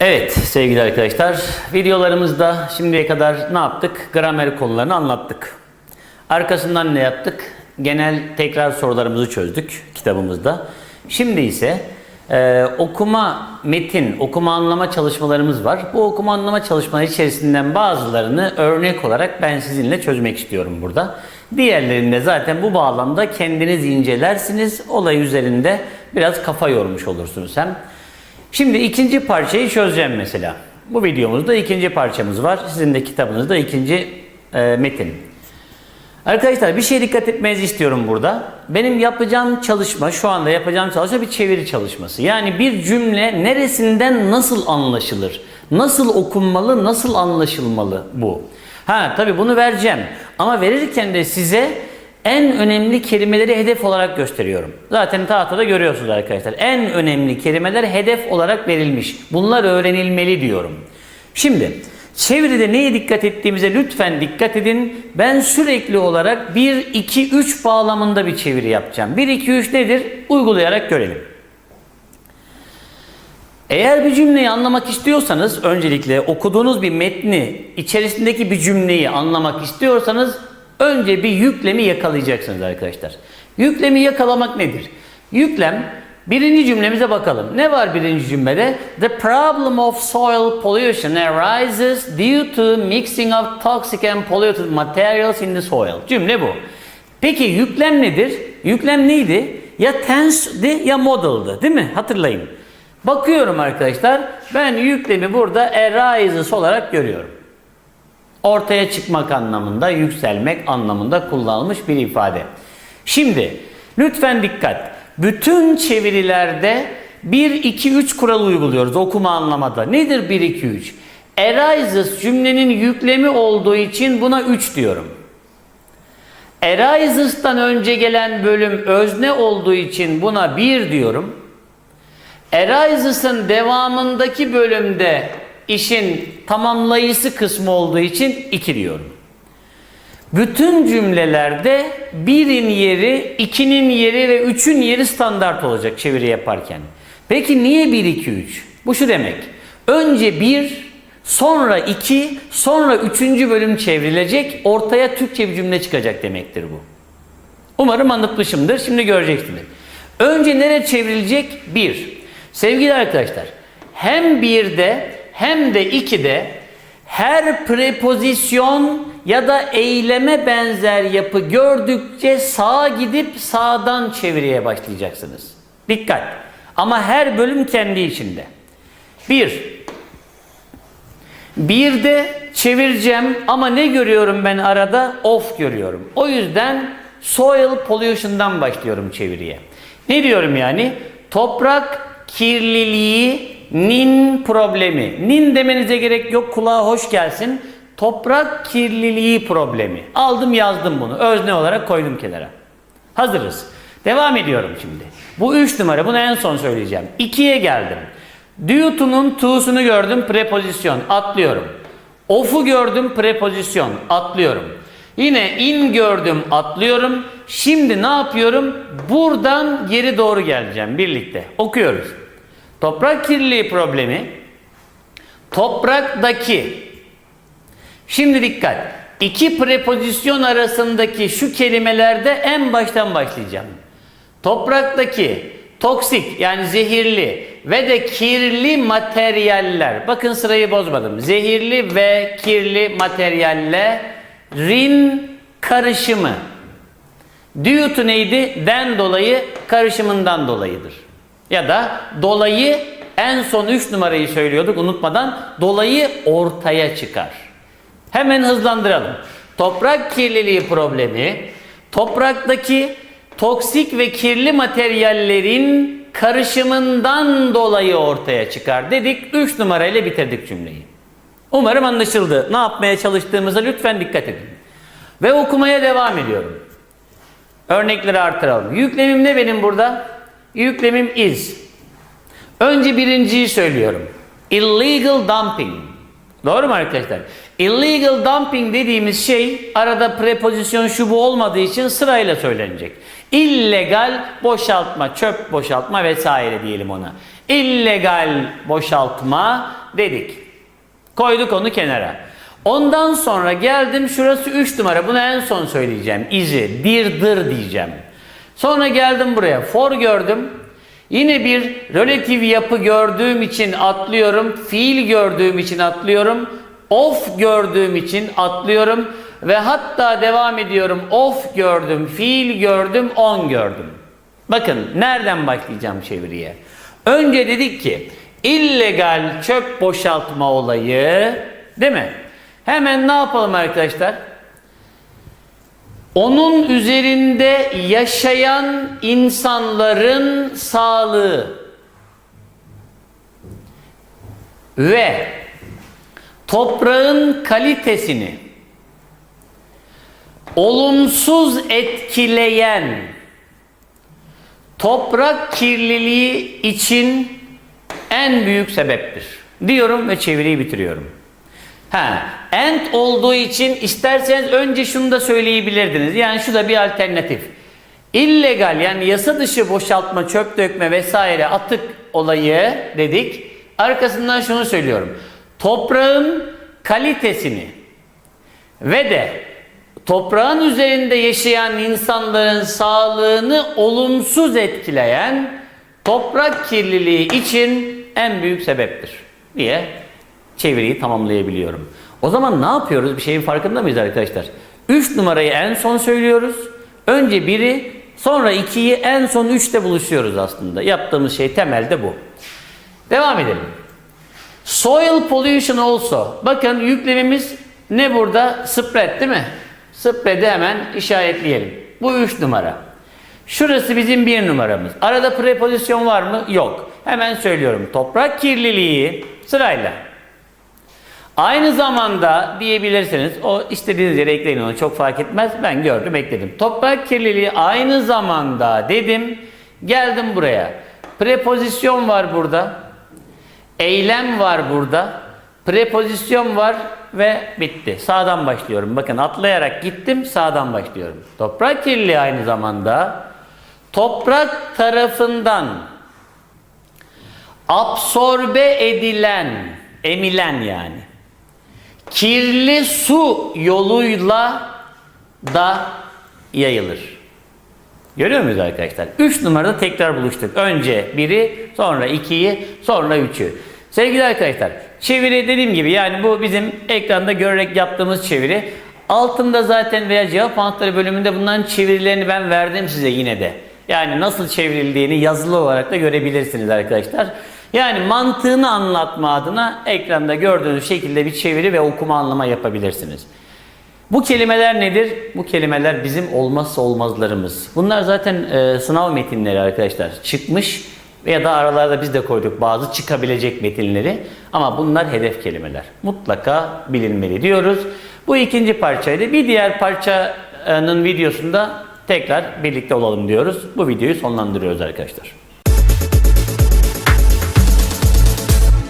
Evet sevgili arkadaşlar, videolarımızda şimdiye kadar ne yaptık? Gramer konularını anlattık. Arkasından ne yaptık? Genel tekrar sorularımızı çözdük kitabımızda. Şimdi ise e, okuma metin, okuma anlama çalışmalarımız var. Bu okuma anlama çalışmaları içerisinden bazılarını örnek olarak ben sizinle çözmek istiyorum burada. Diğerlerinde zaten bu bağlamda kendiniz incelersiniz. Olay üzerinde biraz kafa yormuş olursunuz hem. Şimdi ikinci parçayı çözeceğim mesela. Bu videomuzda ikinci parçamız var. Sizin de kitabınızda ikinci e, metin. Arkadaşlar bir şeye dikkat etmenizi istiyorum burada. Benim yapacağım çalışma, şu anda yapacağım çalışma bir çeviri çalışması. Yani bir cümle neresinden nasıl anlaşılır? Nasıl okunmalı, nasıl anlaşılmalı bu? Ha tabii bunu vereceğim. Ama verirken de size en önemli kelimeleri hedef olarak gösteriyorum. Zaten tahtada görüyorsunuz arkadaşlar. En önemli kelimeler hedef olarak verilmiş. Bunlar öğrenilmeli diyorum. Şimdi çeviride neye dikkat ettiğimize lütfen dikkat edin. Ben sürekli olarak 1, 2, 3 bağlamında bir çeviri yapacağım. 1, 2, 3 nedir? Uygulayarak görelim. Eğer bir cümleyi anlamak istiyorsanız öncelikle okuduğunuz bir metni içerisindeki bir cümleyi anlamak istiyorsanız önce bir yüklemi yakalayacaksınız arkadaşlar. Yüklemi yakalamak nedir? Yüklem birinci cümlemize bakalım. Ne var birinci cümlede? The problem of soil pollution arises due to mixing of toxic and polluted materials in the soil. Cümle bu. Peki yüklem nedir? Yüklem neydi? Ya tense'di ya model'dı değil mi? Hatırlayın. Bakıyorum arkadaşlar. Ben yüklemi burada arises olarak görüyorum. Ortaya çıkmak anlamında, yükselmek anlamında kullanılmış bir ifade. Şimdi lütfen dikkat. Bütün çevirilerde 1 2 3 kuralı uyguluyoruz okuma anlamada. Nedir 1 2 3? Arises cümlenin yüklemi olduğu için buna 3 diyorum. Arises'tan önce gelen bölüm özne olduğu için buna 1 diyorum. Arises'ın devamındaki bölümde işin tamamlayıcısı kısmı olduğu için 2 diyorum. Bütün cümlelerde birin yeri, ikinin yeri ve üçün yeri standart olacak çeviri yaparken. Peki niye 1, 2, 3? Bu şu demek. Önce 1, sonra 2, sonra 3. bölüm çevrilecek, ortaya Türkçe bir cümle çıkacak demektir bu. Umarım anlatmışımdır. Şimdi göreceksiniz. Önce nereye çevrilecek? 1. Sevgili arkadaşlar, hem 1'de hem de 2'de her prepozisyon ya da eyleme benzer yapı gördükçe sağa gidip sağdan çeviriye başlayacaksınız. Dikkat. Ama her bölüm kendi içinde. 1. Bir de çevireceğim ama ne görüyorum ben arada? Off görüyorum. O yüzden soil pollution'dan başlıyorum çeviriye. Ne diyorum yani? Toprak kirliliği nin problemi. Nin demenize gerek yok kulağa hoş gelsin. Toprak kirliliği problemi. Aldım yazdım bunu. Özne olarak koydum kenara. Hazırız. Devam ediyorum şimdi. Bu 3 numara. Bunu en son söyleyeceğim. 2'ye geldim. Due to'nun to'sunu gördüm. Prepozisyon. Atlıyorum. Off'u gördüm. Prepozisyon. Atlıyorum. Yine in gördüm. Atlıyorum. Şimdi ne yapıyorum? Buradan geri doğru geleceğim birlikte. Okuyoruz. Toprak kirliliği problemi topraktaki Şimdi dikkat. İki prepozisyon arasındaki şu kelimelerde en baştan başlayacağım. Topraktaki toksik yani zehirli ve de kirli materyaller. Bakın sırayı bozmadım. Zehirli ve kirli materyallerin karışımı. Due neydi? Den dolayı karışımından dolayıdır. Ya da dolayı en son 3 numarayı söylüyorduk unutmadan dolayı ortaya çıkar. Hemen hızlandıralım. Toprak kirliliği problemi topraktaki toksik ve kirli materyallerin karışımından dolayı ortaya çıkar dedik. 3 numarayla bitirdik cümleyi. Umarım anlaşıldı. Ne yapmaya çalıştığımıza lütfen dikkat edin. Ve okumaya devam ediyorum. Örnekleri artıralım. Yüklemim ne benim burada? Yüklemim is. Önce birinciyi söylüyorum. Illegal dumping. Doğru mu arkadaşlar? Illegal dumping dediğimiz şey arada prepozisyon şu bu olmadığı için sırayla söylenecek. İllegal boşaltma, çöp boşaltma vesaire diyelim ona. İllegal boşaltma dedik. Koyduk onu kenara. Ondan sonra geldim şurası 3 numara. Bunu en son söyleyeceğim. İzi, dir, dır diyeceğim. Sonra geldim buraya. For gördüm. Yine bir relatif yapı gördüğüm için atlıyorum. Fiil gördüğüm için atlıyorum. Of gördüğüm için atlıyorum. Ve hatta devam ediyorum. Of gördüm, fiil gördüm, on gördüm. Bakın nereden başlayacağım çeviriye. Önce dedik ki illegal çöp boşaltma olayı değil mi? Hemen ne yapalım arkadaşlar? Onun üzerinde yaşayan insanların sağlığı ve toprağın kalitesini olumsuz etkileyen toprak kirliliği için en büyük sebeptir. Diyorum ve çeviriyi bitiriyorum. Ha, ent olduğu için isterseniz önce şunu da söyleyebilirdiniz. Yani şu da bir alternatif. İllegal yani yasa dışı boşaltma, çöp dökme vesaire atık olayı dedik. Arkasından şunu söylüyorum. Toprağın kalitesini ve de toprağın üzerinde yaşayan insanların sağlığını olumsuz etkileyen toprak kirliliği için en büyük sebeptir diye çeviriyi tamamlayabiliyorum. O zaman ne yapıyoruz? Bir şeyin farkında mıyız arkadaşlar? 3 numarayı en son söylüyoruz. Önce biri, sonra 2'yi en son 3'te buluşuyoruz aslında. Yaptığımız şey temelde bu. Devam edelim. Soil pollution also. Bakın yüklemimiz ne burada? Spread değil mi? Spread'i hemen işaretleyelim. Bu 3 numara. Şurası bizim bir numaramız. Arada prepozisyon var mı? Yok. Hemen söylüyorum. Toprak kirliliği sırayla. Aynı zamanda diyebilirsiniz. O istediğiniz yere ekleyin onu çok fark etmez. Ben gördüm ekledim. Toprak kirliliği aynı zamanda dedim. Geldim buraya. Prepozisyon var burada. Eylem var burada. Prepozisyon var ve bitti. Sağdan başlıyorum. Bakın atlayarak gittim sağdan başlıyorum. Toprak kirliliği aynı zamanda toprak tarafından absorbe edilen, emilen yani kirli su yoluyla da yayılır. Görüyor muyuz arkadaşlar? 3 numarada tekrar buluştuk. Önce biri, sonra ikiyi, sonra üçü. Sevgili arkadaşlar, çeviri dediğim gibi yani bu bizim ekranda görerek yaptığımız çeviri. Altında zaten veya cevap anahtarı bölümünde bunların çevirilerini ben verdim size yine de. Yani nasıl çevrildiğini yazılı olarak da görebilirsiniz arkadaşlar. Yani mantığını anlatma adına ekranda gördüğünüz şekilde bir çeviri ve okuma anlama yapabilirsiniz. Bu kelimeler nedir? Bu kelimeler bizim olmazsa olmazlarımız. Bunlar zaten e, sınav metinleri arkadaşlar. Çıkmış veya da aralarda biz de koyduk bazı çıkabilecek metinleri. Ama bunlar hedef kelimeler. Mutlaka bilinmeli diyoruz. Bu ikinci parçaydı. Bir diğer parçanın videosunda tekrar birlikte olalım diyoruz. Bu videoyu sonlandırıyoruz arkadaşlar.